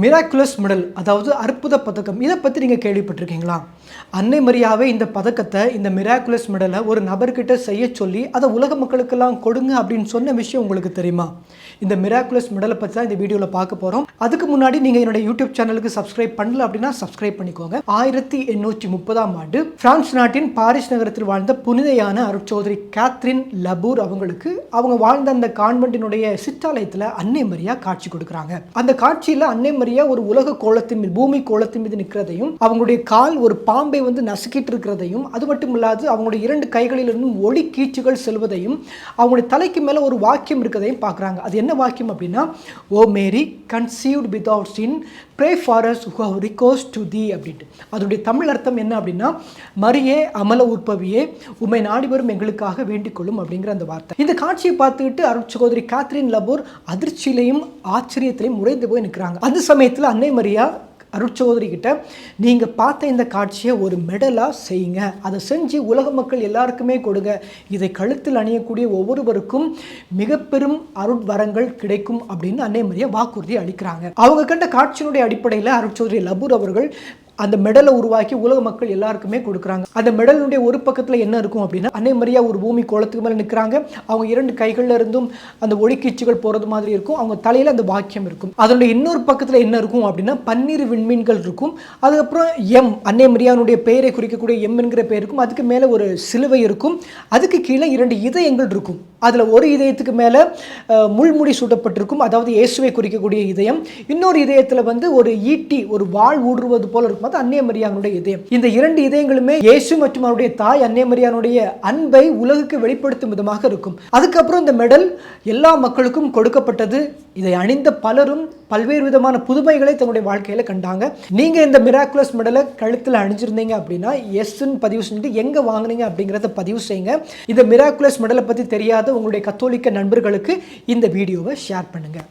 Miraculous medal அதாவது அற்புத பதக்கம். இதை பற்றி நீங்கள் கேள்விப்பட்டிருக்கீங்களா? அன்னை மரியாவே இந்த பதக்கத்தை இந்த மிராக்குலஸ் மெடலை ஒரு நபர்கிட்ட செய்ய சொல்லி அதை உலக மக்களுக்கெல்லாம் கொடுங்க அப்படின்னு சொன்ன விஷயம் உங்களுக்கு தெரியுமா? இந்த மிராக்குலஸ் மெடலை பற்றி தான் இந்த வீடியோவில் பார்க்க போகிறோம் அதுக்கு முன்னாடி நீங்கள் என்னோட யூடியூப் சேனலுக்கு சப்ஸ்கிரைப் பண்ணல அப்படின்னா சப்ஸ்கிரைப் பண்ணிக்கோங்க. ஆயிரத்தி எண்ணூற்றி முப்பதாம் ஆண்டு பிரான்ஸ் நாட்டின் பாரிஸ் நகரத்தில் வாழ்ந்த புனிதையான அருட்சோதரி கேத்ரின் லபூர் அவங்களுக்கு அவங்க வாழ்ந்த அந்த கான்வென்ட்டினுடைய சிற்றாலயத்தில் அன்னை மரியா காட்சி கொடுக்குறாங்க. அந்த காட்சியில் அன்னை மரியா ஒரு உலக கோலத்தின் மீது பூமி கோலத்தின் மீது நிற்கிறதையும் அவங்களுடைய கால் ஒரு பாம்பை வந்து நசுக்கிட்டு இருக்கிறதையும் அது மட்டும் இல்லாது அவங்களுடைய இரண்டு கைகளிலிருந்தும் ஒளி கீச்சுகள் செல்வதையும் அவங்களுடைய தலைக்கு மேலே ஒரு வாக்கியம் இருக்கிறதையும் பார்க்குறாங்க. அது என்ன வாக்கியம் அப்படின்னா O Mary conceived without sin pray for us who recourse to thee அப்படின்ட்டு. அதனுடைய தமிழ் அர்த்தம் என்ன அப்படின்னா மரியே அமல உற்பவியே உமை நாடி வரும் எங்களுக்காக வேண்டிக்கொள்ளும் அப்படிங்கிற அந்த வார்த்தை. இந்த காட்சியை பார்த்துக்கிட்டு அருட்சகோதரி காத்ரின் லபோர் அதிர்ச்சியிலையும் ஆச்சரியத்திலையும் உறைந்து போய் நிற்கிறாங்க. அது சமயத்தில் அன்னை மரியா அருட்சகோதரி கிட்ட நீங்கள் பார்த்த இந்த காட்சியை ஒரு மெடலாக செய்யுங்க. அதை செஞ்சு உலக மக்கள் எல்லாருக்குமே கொடுங்க. இதை கழுத்தில் அணியக்கூடிய ஒவ்வொருவருக்கும் மிக பெரும் அருட்வரங்கள் கிடைக்கும் அப்படின்னு அன்னை மரியா வாக்குறுதி அளிக்கிறாங்க. அவங்க கண்ட காட்சியினுடைய அடிப்படையில் அருட்சோதரி லபூர் அவர்கள் அந்த மெடலை உருவாக்கி உலக மக்கள் எல்லாருக்குமே கொடுக்குறாங்க. அந்த மெடலுடைய ஒரு பக்கத்தில் என்ன இருக்கும் அப்படின்னா அன்னை மரியா ஒரு பூமி கோலத்துக்கு மேலே நிற்கிறாங்க அவங்க இரண்டு கைகளில் இருந்தும் அந்த ஒளிக்கீச்சுகள் போகிறது மாதிரி இருக்கும். அவங்க தலையில் அந்த வாக்கியம் இருக்கும். அதனுடைய இன்னொரு பக்கத்தில் என்ன இருக்கும் அப்படின்னா பன்னீர் விண்மீன்கள் இருக்கும். அதுக்கப்புறம் எம் அன்னை மரியானுடைய பெயரை குறிக்கக்கூடிய எம் என்கிற பெயர் இருக்கும். அதுக்கு மேலே ஒரு சிலுவை இருக்கும். அதுக்கு கீழே இரண்டு இதயங்கள் இருக்கும். அதில் ஒரு இதயத்துக்கு மேலே முள்முடி சூட்டப்பட்டிருக்கும். அதாவது இயேசுவை குறிக்கக்கூடிய இதயம். இன்னொரு இதயத்தில் வந்து ஒரு ஈட்டி ஒரு வாள் ஊடுருவது போல இருக்கும். அது அன்னை மரியானுடைய இதயம். இந்த இரண்டு இதயங்களுமே இயேசு மற்றும் அவருடைய தாய் அன்னை மரியானுடைய அன்பை உலகுக்கு வெளிப்படுத்தும் விதமாக இருக்கும். அதுக்கப்புறம் இந்த மெடல் எல்லா மக்களுக்கும் கொடுக்கப்பட்டது. இதை அணிந்த பலரும் பல்வேறு விதமான புதுமைகளை தன்னுடைய வாழ்க்கையில் கண்டாங்க. நீங்கள் இந்த மிராக்குலஸ் மெடலை கழுத்தில் அணிஞ்சிருந்தீங்க அப்படின்னா எஸ்ன்னு பதிவு செஞ்சுட்டு எங்கே வாங்குனீங்க அப்படிங்கிறத பதிவு செய்யுங்க. இந்த மிராக்குலஸ் மெடலை பற்றி தெரியாத உங்களுடைய கத்தோலிக்க நண்பர்களுக்கு இந்த வீடியோவை ஷேர் பண்ணுங்கள்